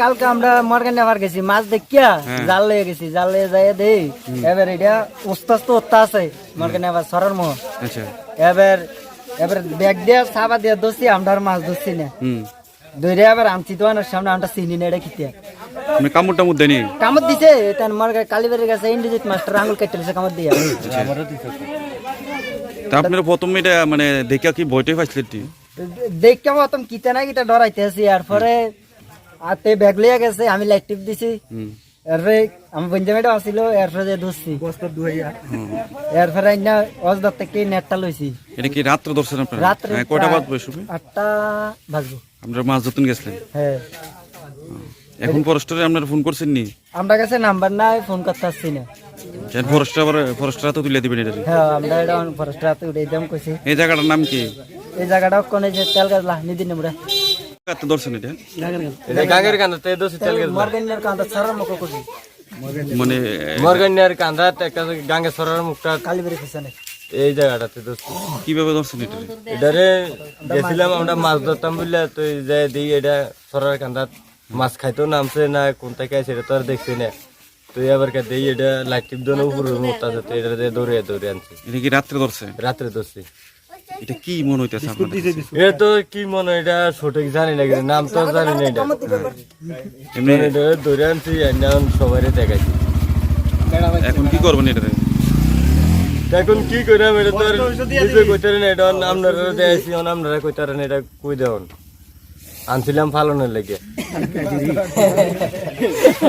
কালকে আমরা মর্গান নেবার গেছি মাছ দেখিয়া জাল লয়ে গেছি জাল লয়ে যাই দেই এবার এটা উস্তা তো উত্তা আছে মর্গান নেবার সরার মোহ। আচ্ছা। এবার এবার ব্যাগ দিয়া সাবা দিয়া দোষি আমরা মাছ ধরছি না। হুম। ধরে এবার আনছি তো আনার সামনে আমরা চিনি না এটা মানে কামড় টামড় দেয়নি কামত দিছে তার মর্গা কালীবাড়ির কাছে ইন্ডিজিট মাস্টার আঙুল কেটে দিছে কামত দিয়া। তা আপনারা প্রথম এটা মানে দেখা কি বইটাই পাইছিলেন দেখ কেমন অতম না কিতা ডরাইতে আছি। এরপরে আতে ব্যাগ গেছে আমি লাইট টিপ দিছি। এরপরে আমার বন্ধু মেয়েটা আসছিল এরপরে যে ধরছি। এরপরে না অজদার থেকে নেটটা লইছি। এটা কি রাত্রে ধরছেন আপনারা? রাত্রে হ্যাঁ, কয়টা প্রায় বাজ আটটা বাজবো। আপনারা মাছ ধরতেন গেছিলেন হ্যাঁ। এখন ফরেস্টারে আপনারা ফোন করছেন নি আমরা কাছে নাম্বার নাই ফোন করতে আসছি না। ফরেস্টার ফরেস্টার তো তুলে দিবেন এটা হ্যাঁ আমরা এটা ফরেস্ট রাতে উঠে দাম কইছি এই জায়গাটার নাম কি এই জায়গাটা কোনে যে তেল গাছ লাহনি দিন আমরা এত ধরছেন এটা গাঙ্গের কান্দা তে দোষী তেল গেল মর্গানের কাঁদা সারার মুখ করছি মানে মরগানিয়ার কান্দা একটা গাঙ্গে সরার মুখটা কালীবাড়ি পিছনে এই জায়গাটাতে দোষী কীভাবে ধরছেন এটা এটারে গেছিলাম আমরা মাছ ধরতাম বুঝলে তো এই যে দিই এটা সরার কান্দাত মাছ খাইতেও নামছে না কোন থেকে আছে এটা তো আর দেখছি না তো এবার কে দিই এটা লাইট টিপ দোনো উপরে মুখটা তো এটা দিয়ে দৌড়ে দৌড়ে আনছি। এটা কি রাত্রে ধরছে? রাত্রে ধরছি। এটা কি মনে হইতেছে আপনার এটা তো কি মনে হয় এটা সঠিক জানি না কিন্তু নাম তো জানি না এটা। এমনি এটা ধরে আনছি এখন সবাই দেখাইছি। এখন কি করবেন এটা? এখন কি কইরাম এটা তো আর নিজে কইতারেন এটা আপনারা দেখাইছি আপনারা কইতারেন এটা কই আনছিলাম ফালনের লেগে।